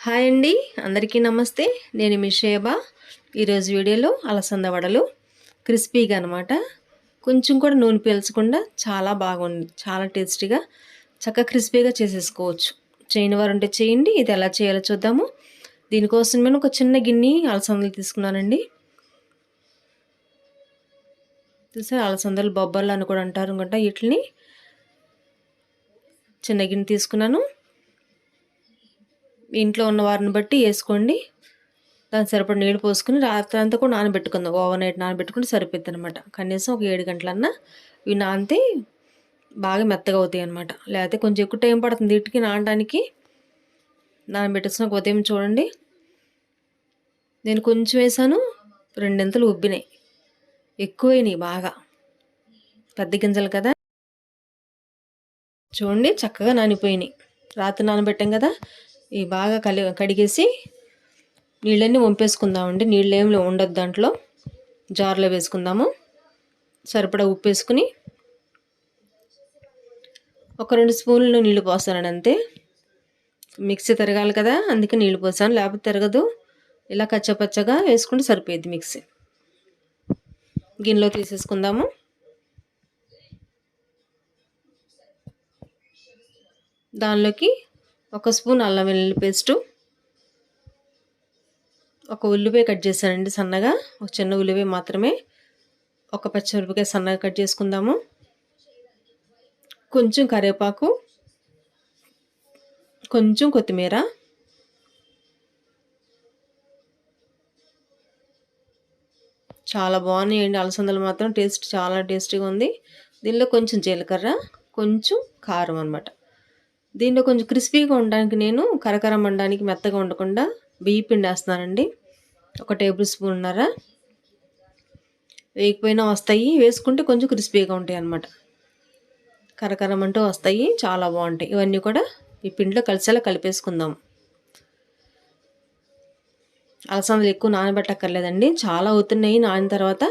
Hi అండి అందరికీ నమస్తే. నేను మీ షేబా ఈరోజు వీడియోలో అలసంద వడలు క్రిస్పీగా అనమాట కొంచెం కూడా నూనె పీల్చకుండా చాలా బాగుంది చాలా టేస్టీగా చక్కగా క్రిస్పీగా చేసేసుకోవచ్చు. చేయని వారు ఉంటే చేయండి ఇది ఎలా చేయాలో చూద్దాము. దీనికోసం నేను ఒక చిన్న గిన్నె అలసందలు తీసుకున్నానండి. చూసారు అలసందలు బొబ్బర్లు అని కూడా అంటారు అనుకుంటా వీటిని చిన్న గిన్నె తీసుకున్నాను. ఇంట్లో ఉన్న వారిని బట్టి వేసుకోండి. దాని సరిపడి నీళ్ళు పోసుకుని రాత్రి అంతా కూడా నానబెట్టుకుందాం. ఓవర్ నైట్ నానబెట్టుకుంటే సరిపోద్ది అనమాట కనీసం ఒక ఏడు గంటలన్నా ఇవి నానితే బాగా మెత్తగా అవుతాయి అనమాట లేకపోతే కొంచెం ఎక్కువ టైం పడుతుంది ఇటుకి నానడానికి. నానబెట్టేసిన ఉదయం చూడండి. నేను కొంచెం వేసాను రెండింతలు ఉబ్బినాయి. ఎక్కువైనాయి బాగా. పెద్ద గింజలు కదా. చూడండి చక్కగా నానిపోయినాయి. రాత్రి నానబెట్టాం కదా. ఇవి బాగా కలి కడిగేసి నీళ్ళన్నీ వంపేసుకుందామండి. నీళ్ళు ఏమి ఉండదు దాంట్లో. జార్లో వేసుకుందాము. సరిపడా ఉప్పు వేసుకుని ఒక రెండు స్పూన్లు నీళ్ళు పోస్తానండి అంతే. మిక్సీ తిరగాలి కదా అందుకే నీళ్ళు పోసాను. లేకపోతే తిరగదు. ఇలా కచ్చపచ్చగా వేసుకుంటే సరిపోయేది మిక్సీ. గిన్నెలో తీసేసుకుందాము. దానిలోకి ఒక స్పూన్ అల్లం వెల్లుల్లి పేస్టు. ఒక ఉల్లిపాయ కట్ చేశానండి సన్నగా. ఒక చిన్న ఉల్లిపాయ మాత్రమే. ఒక పచ్చిమిరపకాయ సన్నగా కట్ చేసుకుందాము. కొంచెం కరివేపాకు. కొంచెం కొత్తిమీర. చాలా బాగున్నాయండి అలసందలు మాత్రం. టేస్ట్ చాలా టేస్టీగా ఉంది. దీనిలో కొంచెం జీలకర్ర కొంచెం కారం అనమాట దీనిలో కొంచెం క్రిస్పీగా ఉండడానికి నేను కరకరం అనడానికి మెత్తగా ఉండకుండా బియ్య పిండి వేస్తున్నానండి. ఒక టేబుల్ స్పూన్ ఉన్నారా వేయకపోయినా వస్తాయి. వేసుకుంటే కొంచెం క్రిస్పీగా ఉంటాయి అన్నమాట. కరకరం అంటూ వస్తాయి. చాలా బాగుంటాయి. ఇవన్నీ కూడా ఈ పిండిలో కలిసేలా కలిపేసుకుందాం. అలసందలు ఎక్కువ నానబెట్టక్కర్లేదండి. చాలా అవుతున్నాయి. నానిన తర్వాత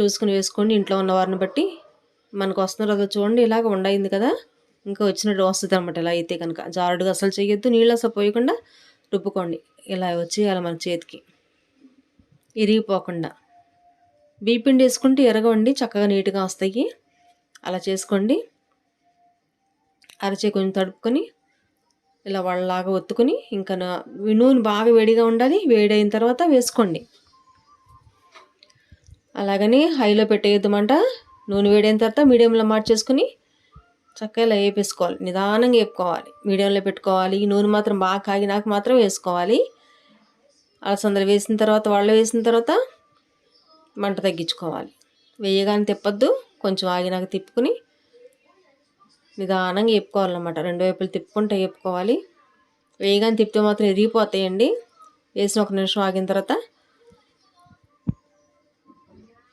చూసుకుని వేసుకోండి. ఇంట్లో ఉన్న వారిని బట్టి మనకు వస్తున్న చూడండి. ఇలాగ ఉండయింది కదా. ఇంకా వచ్చినట్టు వస్తుంది అనమాట ఇలా అయితే కనుక. జారుడుగా అసలు చేయొద్దు నీళ్ళు అసలు పోయకుండా రుబ్బుకోండి. ఇలా వచ్చేయాలి మన చేతికి. ఇరిగిపోకుండా. బీపిండి వేసుకుంటే ఎరగవండి చక్కగా నీట్గా వస్తాయి. అలా చేసుకోండి. అరచే కొంచెం తడుపుకొని ఇలా వాళ్ళలాగా ఒత్తుకొని ఇంకా నూనె బాగా వేడిగా ఉండాలి. వేడైన తర్వాత వేసుకోండి. అలాగని హైలో పెట్టేయద్దామంట నూనె వేడైన తర్వాత మీడియంలో మార్చేసుకొని చక్కగా ఇలా వేపేసుకోవాలి. నిదానంగా వేపుకోవాలి. మీడియంలో పెట్టుకోవాలి. నూనె మాత్రం బాగా కాగినాక మాత్రం వేసుకోవాలి. అలసందలు వేసిన తర్వాత వాళ్ళు వేసిన తర్వాత మంట తగ్గించుకోవాలి. వేయగానే తిప్పొద్దు. కొంచెం ఆగినాక తిప్పుకుని నిదానంగా వేపుకోవాలన్నమాట. రెండు వైపులు తిప్పుకుంటే వేపుకోవాలి. వేయగానే తిప్పితే మాత్రం ఎరిగిపోతాయండి వేసిన ఒక నిమిషం ఆగిన తర్వాత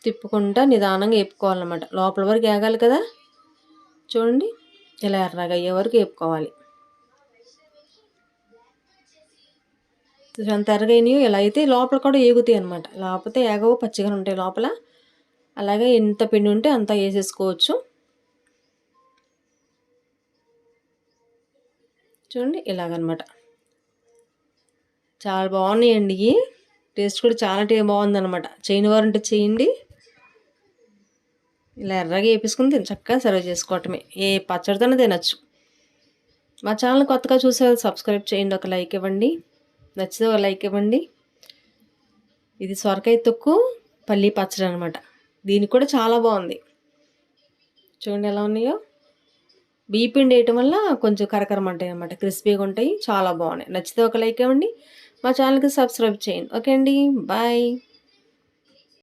తిప్పుకుంటా నిదానంగా వేపుకోవాలన్నమాట. లోపల వరకు వేగాలి కదా. చూడండి ఇలా ఎర్రగా అయ్యే వరకు వేపుకోవాలి. అంత ఎర్రగైనాయో ఇలా అయితే లోపల కూడా ఏగుతాయి అనమాట లేకపోతే ఏగవు పచ్చిగా ఉంటాయి లోపల. అలాగే ఎంత పిండి ఉంటే అంత వేసేసుకోవచ్చు. చూడండి ఇలాగనమాట. చాలా బాగున్నాయండి టేస్ట్ కూడా చాలా టే బాగుందనమాట చేయని వారు ఉంటే చేయండి. ఇలా ఎర్రగా వేపించుకుని తిని. చక్కగా సర్వ్ చేసుకోవటమే. ఏ పచ్చడితోనే తినచ్చు. మా ఛానల్ కొత్తగా చూసే సబ్స్క్రైబ్ చేయండి. ఒక లైక్ ఇవ్వండి. నచ్చితే ఒక లైక్ ఇవ్వండి. ఇది సొరకాయ తొక్కు పల్లీ పచ్చడి అనమాట దీనికి కూడా చాలా బాగుంది. చూడండి ఎలా ఉన్నాయో. బీపిండి వేయటం వల్ల కొంచెం కరకరమంటాయి అనమాట క్రిస్పీగా ఉంటాయి. చాలా బాగున్నాయి. నచ్చితే ఒక లైక్ ఇవ్వండి. మా ఛానల్కి సబ్స్క్రైబ్ చేయండి. ఓకే అండి. బాయ్.